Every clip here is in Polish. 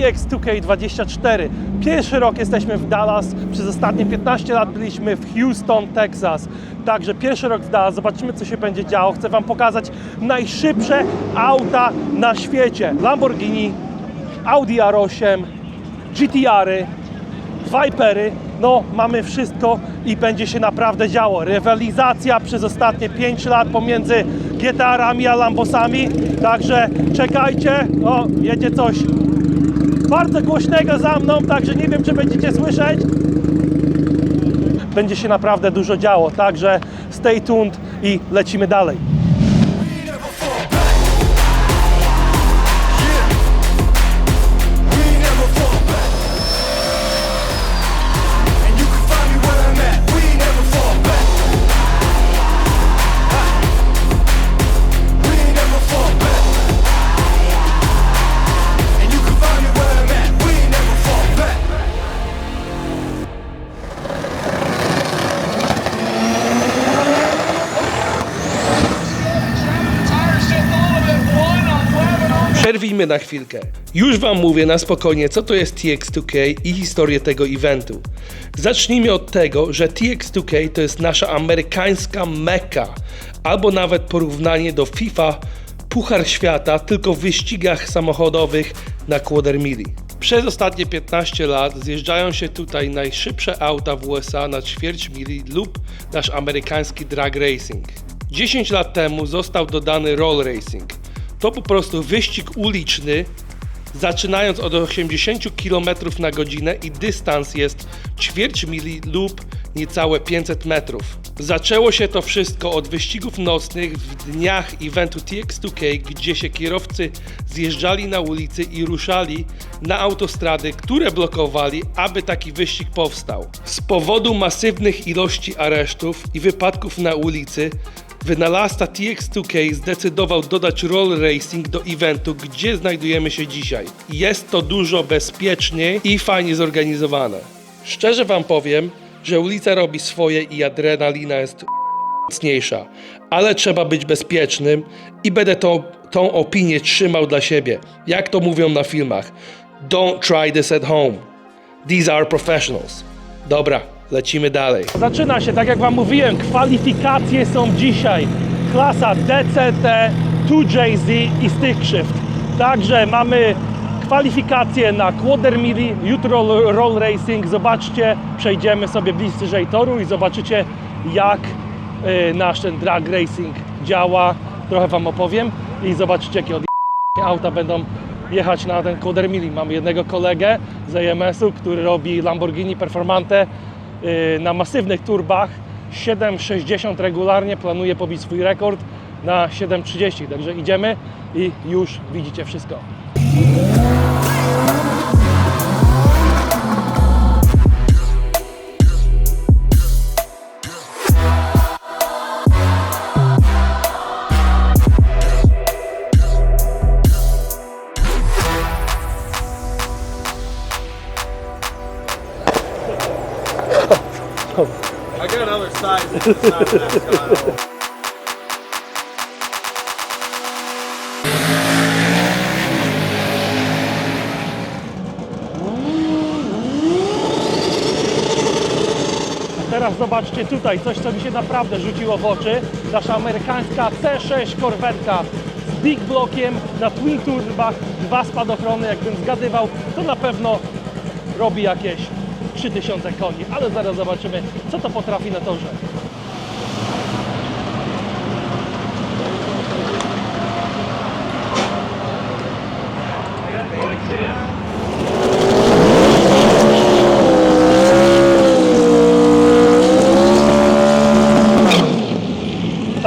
Was w TX2K24. Pierwszy rok jesteśmy w Dallas, przez ostatnie 15 lat byliśmy w Houston, Texas. Także pierwszy rok w Dallas, zobaczymy co się będzie działo. Chcę Wam pokazać najszybsze auta na świecie. Lamborghini, Audi R8, GTR-y, Vipery, no mamy wszystko i będzie się naprawdę działo. Rywalizacja przez ostatnie 5 lat pomiędzy GTR-ami a Lambosami, także czekajcie, o jedzie coś bardzo głośnego za mną, także nie wiem czy będziecie słyszeć. Będzie się naprawdę dużo działo, także stay tuned i lecimy dalej. Na chwilkę. Już Wam mówię na spokojnie, co to jest TX2K i historię tego eventu. Zacznijmy od tego, że TX2K to jest nasza amerykańska meka, albo nawet porównanie do FIFA Puchar Świata, tylko w wyścigach samochodowych na quarter-mili. Przez ostatnie 15 lat zjeżdżają się tutaj najszybsze auta w USA na ćwierć mili lub nasz amerykański drag racing. 10 lat temu został dodany roll racing. To po prostu wyścig uliczny, zaczynając od 80 km na godzinę i dystans jest ćwierć mili lub niecałe 500 metrów. Zaczęło się to wszystko od wyścigów nocnych w dniach eventu TX2K, gdzie się kierowcy zjeżdżali na ulicy i ruszali na autostrady, które blokowali, aby taki wyścig powstał. Z powodu masywnych ilości aresztów i wypadków na ulicy, Wynalazca TX2K zdecydował dodać roll racing do eventu, gdzie znajdujemy się dzisiaj. Jest to dużo bezpieczniej i fajnie zorganizowane. Szczerze wam powiem, że ulica robi swoje i adrenalina jest mocniejsza, ale trzeba być bezpiecznym i będę tą, tą opinię trzymał dla siebie. Jak to mówią na filmach. Don't try this at home. These are professionals. Dobra, lecimy dalej. Zaczyna się, tak jak Wam mówiłem, kwalifikacje są dzisiaj. Klasa DCT, 2JZ i Stick Shift. Także mamy kwalifikacje na quarter mili, jutro roll- racing. Zobaczcie, przejdziemy sobie bliżej toru i zobaczycie jak y, nasz ten drag racing działa. Trochę Wam opowiem i zobaczycie jakie od auta będą jechać na ten quarter mili. Mamy jednego kolegę z AMS-u, który robi Lamborghini Performante na masywnych turbach. 7,60 regularnie planuje pobić swój rekord na 7,30 także idziemy i już widzicie wszystko teraz zobaczcie tutaj coś co mi się naprawdę rzuciło w oczy. Nasza amerykańska C6 korwetka z big blockiem na twin turbach. Dwa spadochrony jakbym zgadywał to na pewno robi jakieś 3000 koni. Ale zaraz zobaczymy co to potrafi na torze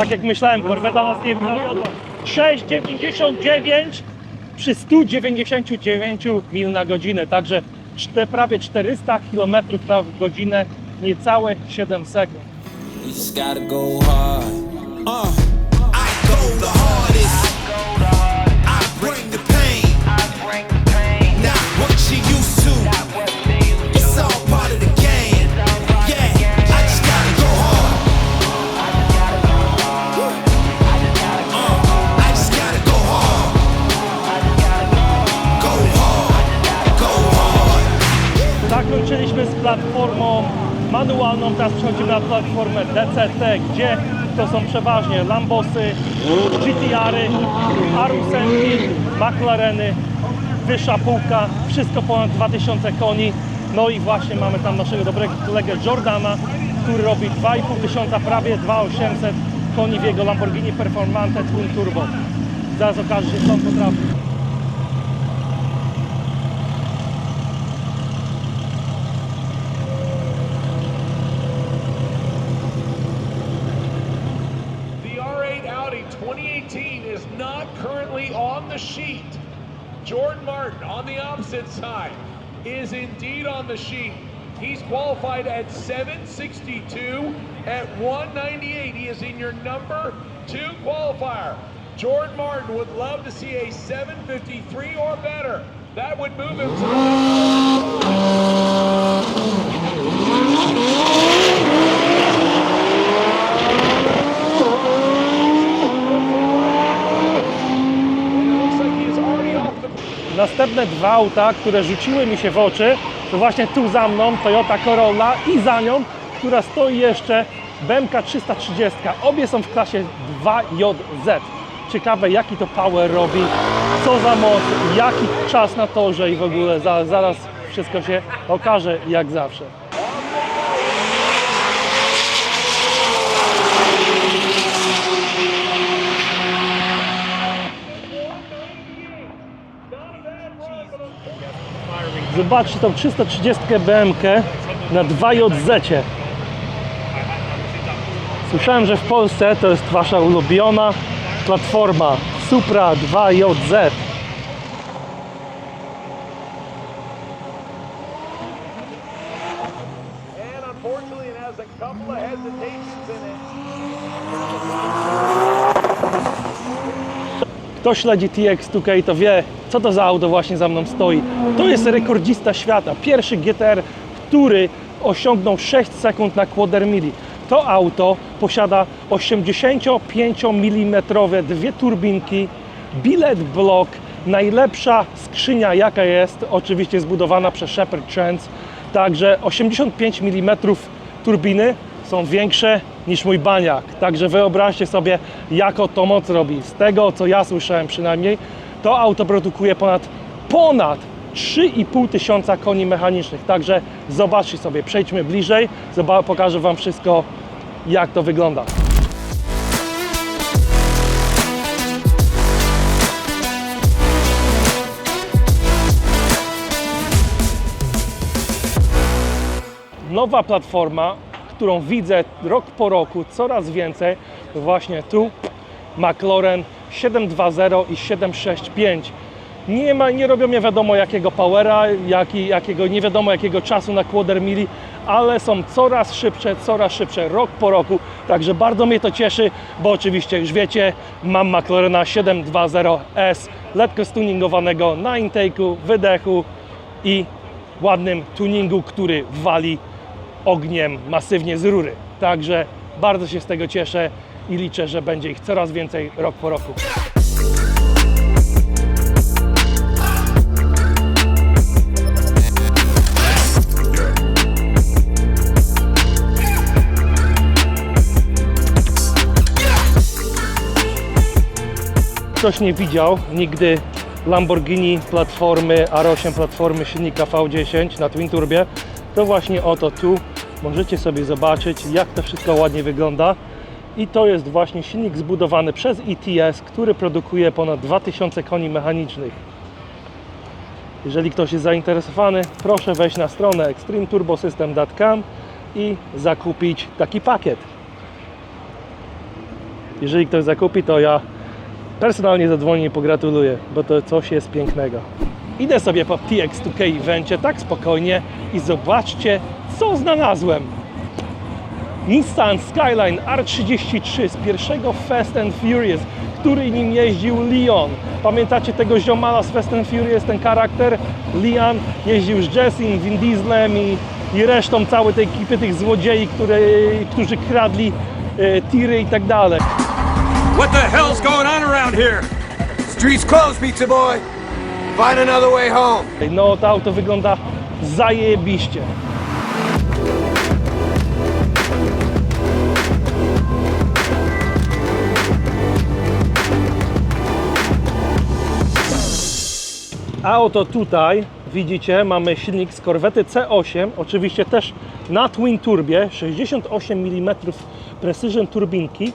tak jak myślałem, korweta nas nie wywiodła. 6,99 przy 199 mil na godzinę, także czte, prawie 400 km na godzinę, niecałe 7 sekund. Platformę DCT, gdzie to są przeważnie Lambosy, GTR-y, Arusenki, McLareny, wyższa półka, wszystko ponad 2000 koni. No i właśnie mamy tam naszego dobrego kolegę Jordana, który robi 2500, tysiąca, prawie 2800 koni w jego Lamborghini Performante Twin Turbo. Zaraz okaże się, co on potrafi. Currently on the sheet. Jordan Martin on the opposite side is indeed on the sheet. He's qualified at 762 at 198. He is in your number two qualifier. Jordan Martin would love to see a 753 or better. That would move him to Następne dwa auta, które rzuciły mi się w oczy, to właśnie tu za mną Toyota Corolla i za nią, która stoi jeszcze BMK 330. Obie są w klasie 2JZ. Ciekawe jaki to power robi, co za moc, jaki czas na torze i w ogóle za, zaraz wszystko się okaże jak zawsze. Zobaczcie tą 330 BMK na 2JZ. Słyszałem, że w Polsce to jest wasza ulubiona platforma Supra 2JZ. And unfortunately, it has a couple of hesitations in it. Kto śledzi TX2K to wie, co to za auto właśnie za mną stoi. To jest rekordzista świata. Pierwszy GTR, który osiągnął 6 sekund na quarter mili. To auto posiada 85 mm dwie turbinki, bilet block, najlepsza skrzynia jaka jest, oczywiście zbudowana przez Shepard Trends. Także 85 mm turbiny są większe niż mój baniak. Także wyobraźcie sobie, jaką to moc robi. Z tego, co ja słyszałem przynajmniej, to auto produkuje ponad, ponad 3,5 tysiąca koni mechanicznych. Także zobaczcie sobie, przejdźmy bliżej, pokażę Wam wszystko, jak to wygląda. nowa platforma, którą widzę rok po roku coraz więcej, właśnie tu McLaren 720 i 765. Nie, ma, nie robią nie wiadomo jakiego powera, jaki, jakiego, nie wiadomo jakiego czasu na quarter mili, ale są coraz szybsze, coraz szybsze, rok po roku. Także bardzo mnie to cieszy, bo oczywiście już wiecie, mam McLarena 720S, lekko stuningowanego na intake'u, wydechu i ładnym tuningu, który wali ogniem masywnie z rury. Także bardzo się z tego cieszę i liczę, że będzie ich coraz więcej rok po roku. Ktoś nie widział nigdy Lamborghini platformy R8 platformy silnika V10 na Twin Turbie, to właśnie oto tu możecie sobie zobaczyć jak to wszystko ładnie wygląda i to jest właśnie silnik zbudowany przez ETS, który produkuje ponad 2000 koni mechanicznych. Jeżeli ktoś jest zainteresowany, proszę wejść na stronę extremeturbosystem.com i zakupić taki pakiet. Jeżeli ktoś zakupi, to ja personalnie zadzwonię i pogratuluję, bo to coś jest pięknego. Idę sobie po TX2K evencie tak spokojnie i zobaczcie, co znalazłem. Nissan Skyline R33 z pierwszego Fast and Furious, który nim jeździł Leon. Pamiętacie tego ziomala z Fast and Furious, ten charakter? Leon jeździł z Jessim, Vin Dieslem i, i resztą całej tej ekipy tych złodziei, które, którzy kradli e, tiry i tak dalej. What the hell's going on around here? Streets closed, pizza boy. Find another way home. No to auto wygląda zajebiście. A oto tutaj widzicie, mamy silnik z korwety C8, oczywiście też na twin turbie, 68 mm Precision turbinki,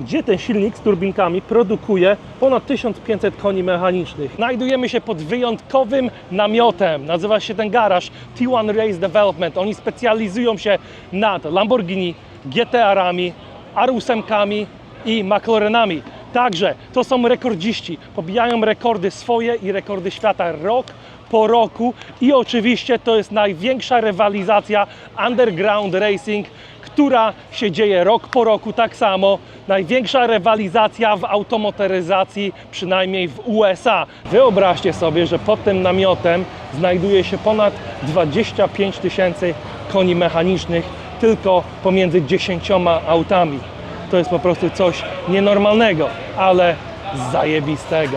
gdzie ten silnik z turbinkami produkuje ponad 1500 koni mechanicznych. Znajdujemy się pod wyjątkowym namiotem, nazywa się ten garaż T1 Race Development. Oni specjalizują się nad Lamborghini, GTR-ami, R8-kami i McLarenami. Także to są rekordziści, pobijają rekordy swoje i rekordy świata rok po roku i oczywiście to jest największa rywalizacja underground racing, która się dzieje rok po roku tak samo. Największa rywalizacja w automotoryzacji, przynajmniej w USA. Wyobraźcie sobie, że pod tym namiotem znajduje się ponad 25 tysięcy koni mechanicznych tylko pomiędzy 10 autami. To jest po prostu coś nienormalnego, ale zajebistego.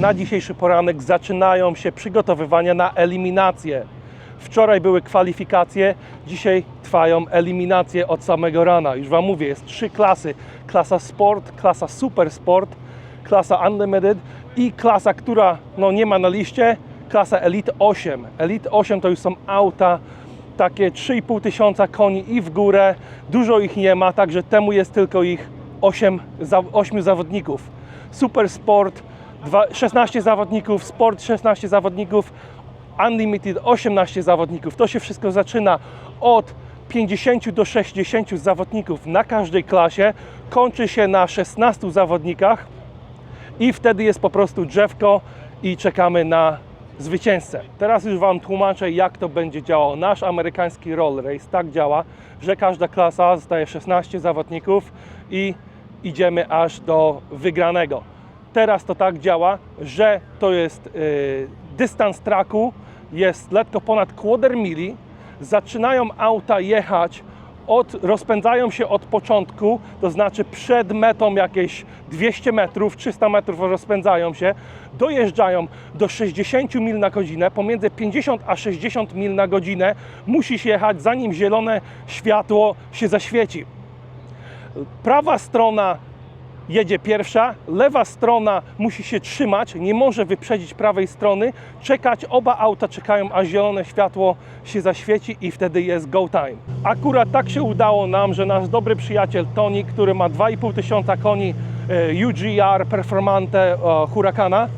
Na dzisiejszy poranek zaczynają się przygotowywania na eliminację. Wczoraj były kwalifikacje, dzisiaj trwają eliminacje od samego rana. Już Wam mówię, jest trzy klasy. Klasa Sport, klasa Super Sport, klasa Unlimited i klasa, która no, nie ma na liście, klasa Elite 8. Elite 8 to już są auta takie 3,5 tysiąca koni i w górę. Dużo ich nie ma, także temu jest tylko ich 8, 8 zawodników. Super Sport 16 zawodników, Sport 16 zawodników, Unlimited 18 zawodników. To się wszystko zaczyna od 50 do 60 zawodników na każdej klasie, kończy się na 16 zawodnikach i wtedy jest po prostu drzewko i czekamy na zwycięzcę. Teraz już Wam tłumaczę, jak to będzie działało. Nasz amerykański roll race tak działa, że każda klasa zostaje 16 zawodników i idziemy aż do wygranego. Teraz to tak działa, że to jest y, dystans traku, jest lekko ponad quarter mili, zaczynają auta jechać od, rozpędzają się od początku, to znaczy przed metą jakieś 200 metrów, 300 metrów rozpędzają się, dojeżdżają do 60 mil na godzinę, pomiędzy 50 a 60 mil na godzinę musisz jechać, zanim zielone światło się zaświeci. Prawa strona jedzie pierwsza, lewa strona musi się trzymać, nie może wyprzedzić prawej strony, czekać, oba auta czekają, aż zielone światło się zaświeci i wtedy jest go time. Akurat tak się udało nam, że nasz dobry przyjaciel Tony, który ma 2,5 tysiąca koni e, UGR Performante e, Huracana,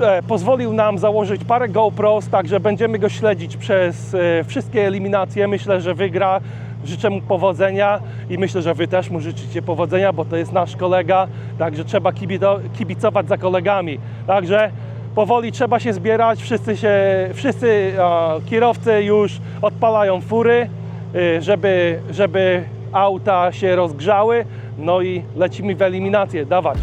e, pozwolił nam założyć parę GoPros, także będziemy go śledzić przez wszystkie eliminacje. Myślę, że wygra. Życzę mu powodzenia i myślę, że Wy też mu życzycie powodzenia, bo to jest nasz kolega, także trzeba kibicować za kolegami. Także powoli trzeba się zbierać, wszyscy, się, wszyscy kierowcy już odpalają fury, e, żeby, żeby auta się rozgrzały, no i lecimy w eliminację, dawać.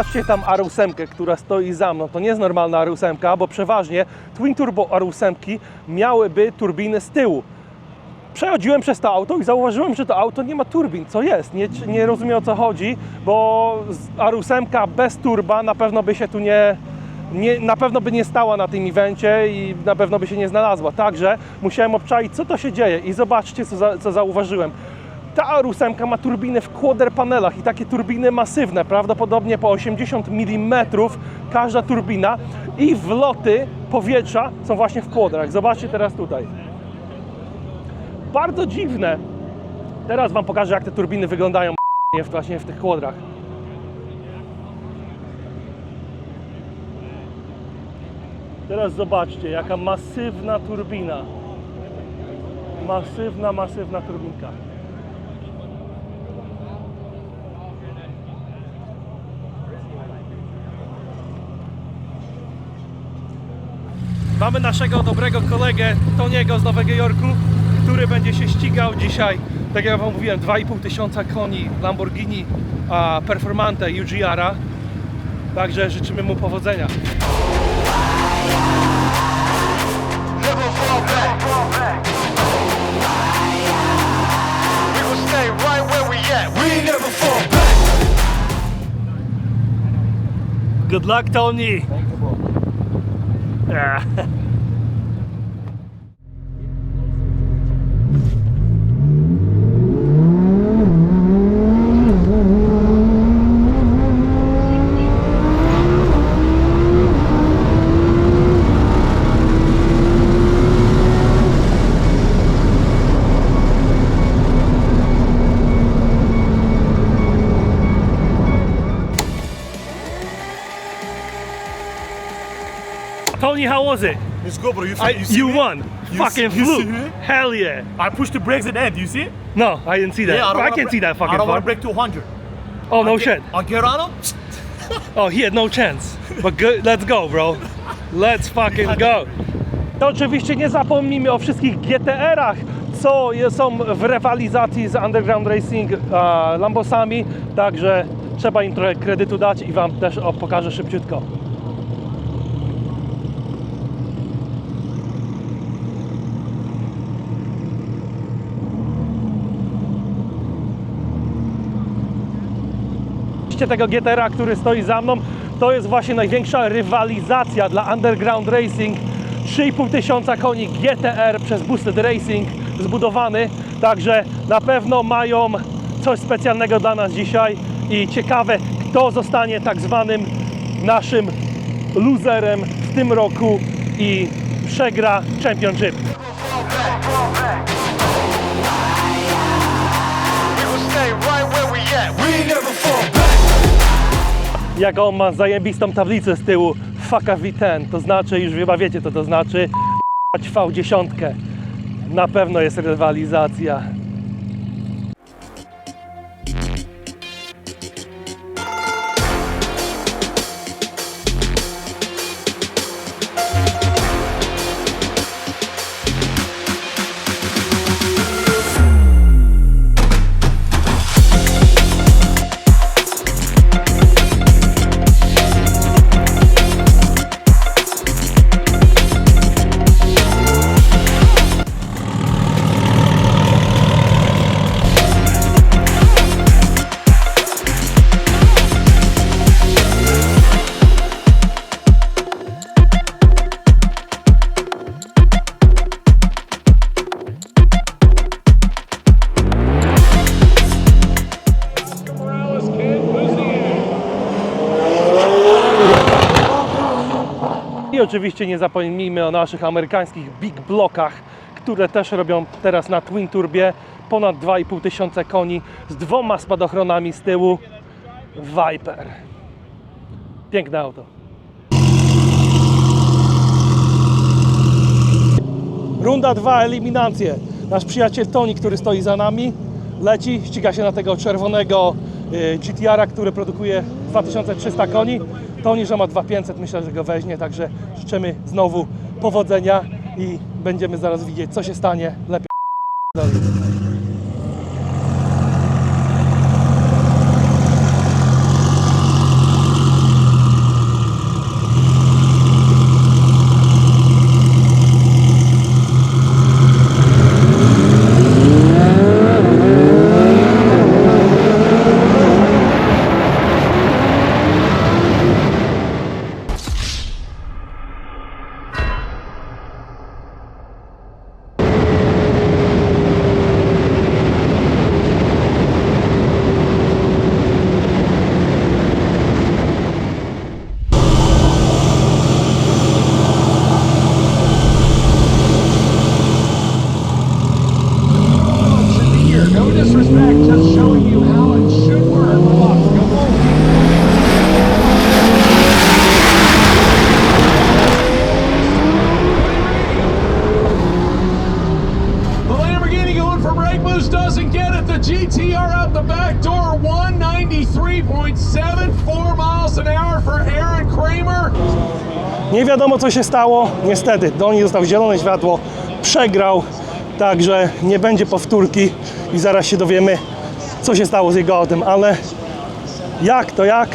Zobaczcie tam R8, która stoi za mną. To nie jest normalna R8, bo przeważnie Twin Turbo R8 miałyby turbiny z tyłu. Przechodziłem przez to auto i zauważyłem, że to auto nie ma turbin. Co jest? Nie, nie rozumiem o co chodzi, bo R8 bez turba na pewno by się tu nie, nie, na pewno by nie stała na tym evencie i na pewno by się nie znalazła. Także musiałem obczaić, co to się dzieje i zobaczcie, co, za, co zauważyłem. Ta R8 ma turbiny w quarter panelach i takie turbiny masywne, prawdopodobnie po 80 mm każda turbina i wloty powietrza są właśnie w kłodrach. Zobaczcie teraz tutaj. Bardzo dziwne. Teraz Wam pokażę, jak te turbiny wyglądają właśnie w tych kłodrach. Teraz zobaczcie, jaka masywna turbina. Masywna, masywna turbinka. Mamy naszego dobrego kolegę Toniego z Nowego Jorku, który będzie się ścigał dzisiaj, tak jak Wam mówiłem, 2,5 tysiąca koni Lamborghini a, Performante UGR-a. Także życzymy mu powodzenia. Good luck, Tony! Yeah. good, bro. You, see, I, you, see you me? won. You Fucking see- you flew. see me? Hell yeah. I pushed the brakes at the end. You see? No, I didn't see that. don't I, wanna can't bre- see that fucking I don't far. want to break to 100. Oh, no shit. On Gerano? Oh, he had no chance. But good, let's go, bro. Let's fucking go. To oczywiście nie zapomnijmy o wszystkich GTR-ach, co je- są w rywalizacji z Underground Racing a, Lambosami, także trzeba im trochę kredytu dać i Wam też o, pokażę szybciutko. Tego GTR-a, który stoi za mną, to jest właśnie największa rywalizacja dla Underground Racing. 3,5 tysiąca koni GTR przez Boosted Racing zbudowany, także na pewno mają coś specjalnego dla nas dzisiaj i ciekawe, kto zostanie tak zwanym naszym loserem w tym roku i przegra Championship. Jak on ma zajebistą tablicę z tyłu Faka V10, to znaczy, już chyba wiecie co to znaczy, V10. Na pewno jest rywalizacja. Oczywiście nie zapomnijmy o naszych amerykańskich big blockach, które też robią teraz na Twin Turbie ponad 2,5 tysiąca koni z dwoma spadochronami z tyłu Viper. Piękne auto. Runda 2, eliminacje. Nasz przyjaciel Tony, który stoi za nami, leci, ściga się na tego czerwonego y, GTR-a, który produkuje 2300 koni. Tony, że ma 2500, myślę, że go weźmie, także życzymy znowu powodzenia i będziemy zaraz widzieć, co się stanie. Lepiej. just doesn't get it. The GTR out the back door, 193.74 miles an hour for Aaron Kramer. Nie wiadomo co się stało, niestety Doni dostał zielone światło, przegrał, także nie będzie powtórki i zaraz się dowiemy co się stało z jego autem, ale jak to jak,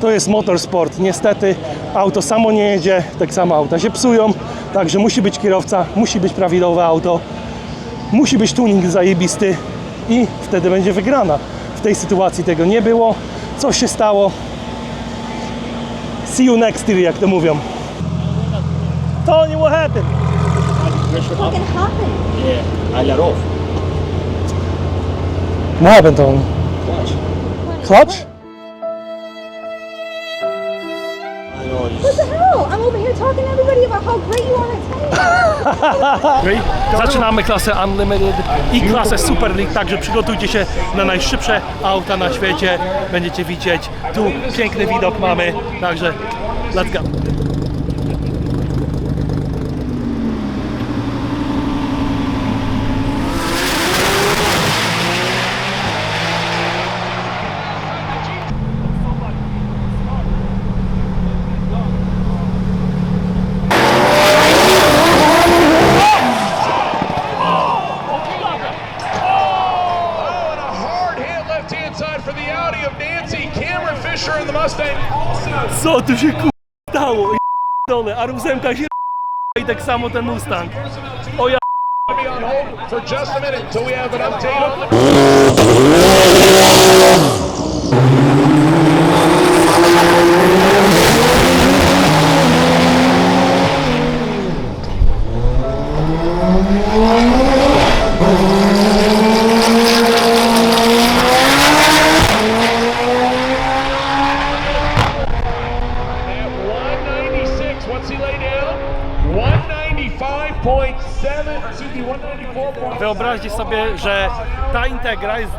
to jest motorsport. Niestety auto samo nie jedzie, tak samo auta się psują, także musi być kierowca, musi być prawidłowe auto musi być tuning zajebisty i wtedy będzie wygrana. W tej sytuacji tego nie było. Co się stało? See you next year, jak to mówią. Tony, what happened? fucking happened? I let off. What happened, Tony? Clutch? I Hell? I'm. Zaczynamy klasę Unlimited i klasę Super League, także przygotujcie się na najszybsze auta na świecie. Będziecie widzieć, tu piękny widok mamy, także let's go. Oh, and a hard hit left hand side for the Audi of Nancy. Cameron Fisher in the Mustang. Co tu się ku... stało? Dole, a ósemka się i tak samo ten Mustang. O ja Be on hold for just a minute until we have an update on the. At 196, what's he lay down? 195.7, excuse me, 194. Wyobraźcie sobie, że ta Integra jest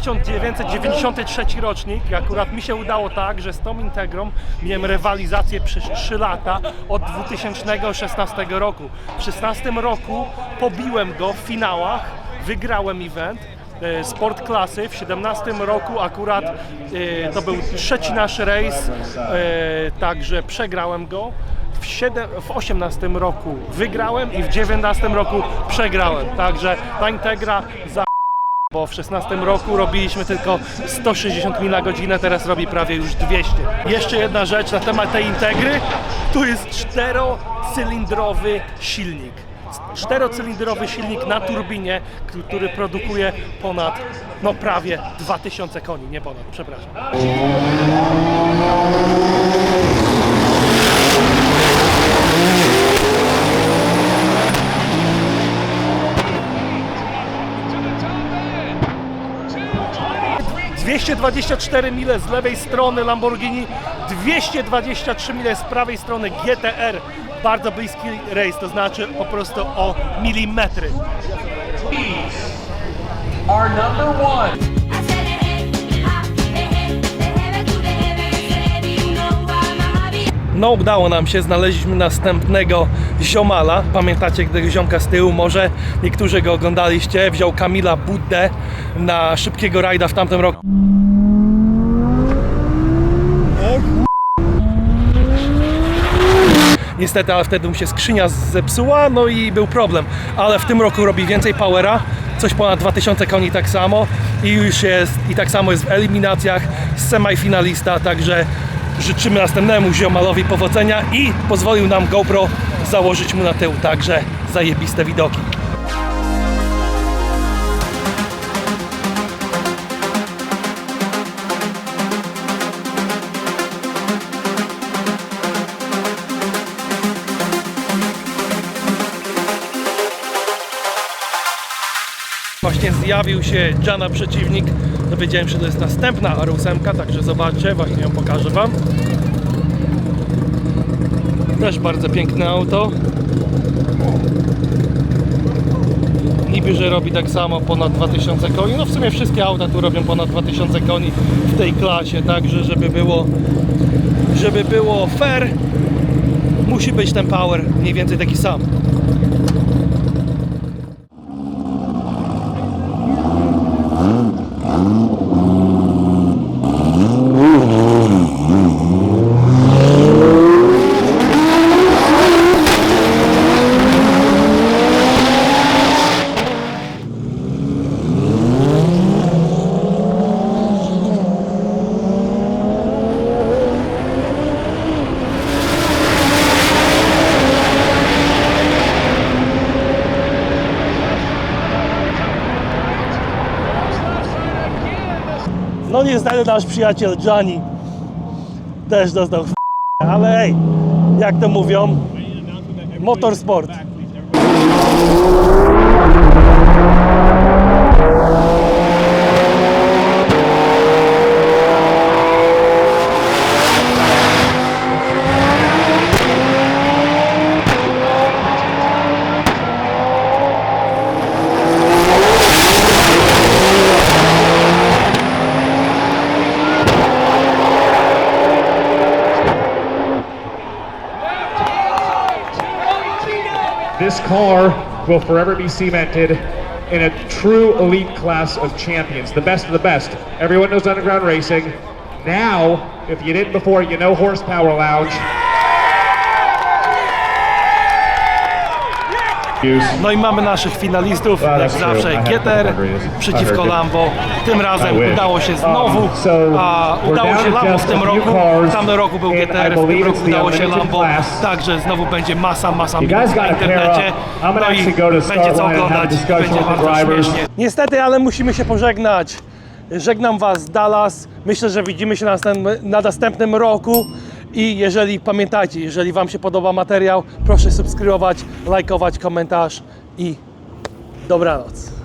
1993 rocznik i akurat mi się udało tak, że z tą Integrą miałem rywalizację przez 3 lata od 2016 roku. W 2016 roku pobiłem go w finałach, wygrałem event e, sport klasy. W 17 roku akurat e, to był trzeci nasz rejs, e, także przegrałem go. W, 7, w 18 roku wygrałem i w 19 roku przegrałem. Także ta Integra za bo w 16 roku robiliśmy tylko 160 mil na godzinę, teraz robi prawie już 200. Jeszcze jedna rzecz na temat tej Integry. Tu jest czterocylindrowy silnik. Czterocylindrowy silnik na turbinie, który produkuje ponad, no prawie 2000 koni, nie ponad, przepraszam. To the top end. 220. 224 mile z lewej strony Lamborghini, 223 mile z prawej strony GTR. Bardzo bliski rejs, to znaczy po prostu o milimetry. Our number one. No udało nam się, znaleźliśmy następnego ziomala. Pamiętacie tego ziomka z tyłu? Może niektórzy go oglądaliście. Wziął Kamila Buddę na szybkiego rajda w tamtym roku. Niestety, ale wtedy mu się skrzynia zepsuła, no i był problem. Ale w tym roku robi więcej powera, coś ponad 2000 koni tak samo i już jest, i tak samo jest w eliminacjach, semifinalista, także życzymy następnemu ziomalowi powodzenia i pozwolił nam GoPro założyć mu na tył, także zajebiste widoki. Właśnie zjawił się Jana przeciwnik. Dowiedziałem się, że to jest następna R8, także zobaczcie, właśnie ją pokażę Wam. Też bardzo piękne auto. Niby, że robi tak samo ponad 2000 koni. No w sumie wszystkie auta tu robią ponad 2000 koni w tej klasie, także żeby było, żeby było fair, musi być ten power mniej więcej taki sam. No niestety nasz przyjaciel Gianni też dostał ale hej, jak to mówią, motorsport. This car will forever be cemented in a true elite class of champions, the best of the best. Everyone knows underground racing. Now, if you didn't before, you know Horsepower Lounge. No i mamy naszych finalistów, jak zawsze. I przeciwko. Lambo. Tym razem udało się znowu, Um, a udało się Lambo w tym roku, w tamtym roku był GTR, w tym roku udało się Lambo, także znowu będzie masa, masa minut na internecie, no i będzie co oglądać, będzie bardzo drivers. śmiesznie. Niestety, ale musimy się pożegnać. Żegnam Was z Dallas. Myślę, że widzimy się na następnym, na następnym roku. I jeżeli pamiętajcie, jeżeli Wam się podoba materiał, proszę subskrybować, lajkować, komentarz i dobranoc.